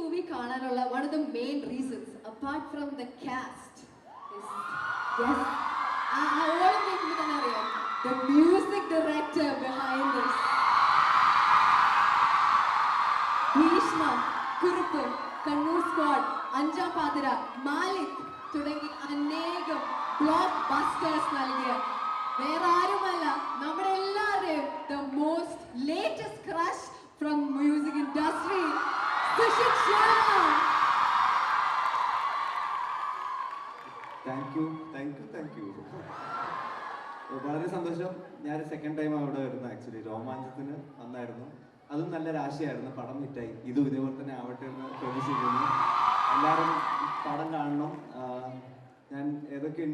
Movie കാണാനുള്ള one of the main reasons apart from the cast ഓളം കേൾക്കുമ്പോൾ തന്നെ അറിയാം. The music director behind this Bheeshma Kurup Kannur squad Anjaam Pathiraa Malik തുടങ്ങി അനേകം block busters നൽകിയ. വേറെ ആരുമല്ല നമ്മുടെ thank you thank you thank you വളരെ സന്തോഷം. ഞാൻ സെക്കൻഡ് ടൈം അവിടെ വരുന്നത് ആക്ച്വലി രോമാഞ്ചത്തിന് വന്നായിരുന്നു. അതും നല്ലൊരു ആശയമായിരുന്നു പടം ഹിറ്റായി ഇതും ഇതേപോലെ തന്നെ ആവട്ടെ എന്ന് പ്രതീക്ഷിക്കുന്നു. എല്ലാവരും പടം കാണണം. ഞാൻ ഏതൊക്കെ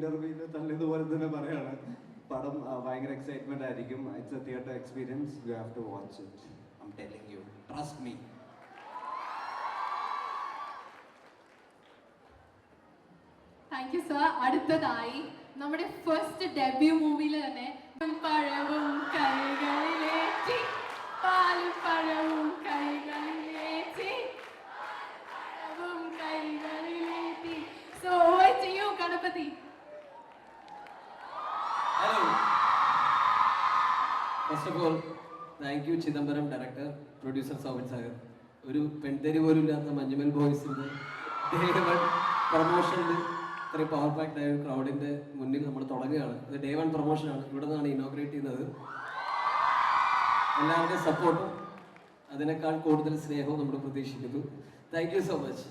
തന്നെ ഇതുപോലെ തന്നെ പറയാണ്. പടം ഭയങ്കര എക്സൈറ്റ്മെന്റ് ആയിരിക്കും. It's a theatre experience you have to watch it I'm telling you trust me thank you sir അടുത്തതായി നമ്മുടെ ഫസ്റ്റ് ഡെബ്യൂ മൂവിയിൽ തന്നെ പഴവും കൈകളിലേറ്റി പാലും കൈകളിലേറ്റി പഴവും കൈകളിലേറ്റി സോ ചെയ്യൂ Ganapathi. First of all thank you Chidambaram director producer Soman Sagar ഒരു പെൺതരി പോലും ഇല്ലാത്ത മഞ്ഞുമൽ ബോയ്സിന്റെ പ്രൊമോഷനിൽ ഇത്രയും പവർ പാക്ഡ് ആയ ക്രൗഡിന്റെ മുന്നിൽ നമ്മൾ തുടങ്ങുകയാണ്. ഇത് ഡേ വൺ പ്രൊമോഷനാണ് ഇവിടെ നിന്നാണ് ഇനോഗ്രേറ്റ് ചെയ്യുന്നത്. എല്ലാവരുടെയും സപ്പോർട്ടും അതിനേക്കാൾ കൂടുതൽ സ്നേഹവും നമ്മൾ പ്രതീക്ഷിക്കുന്നു. Thank you so much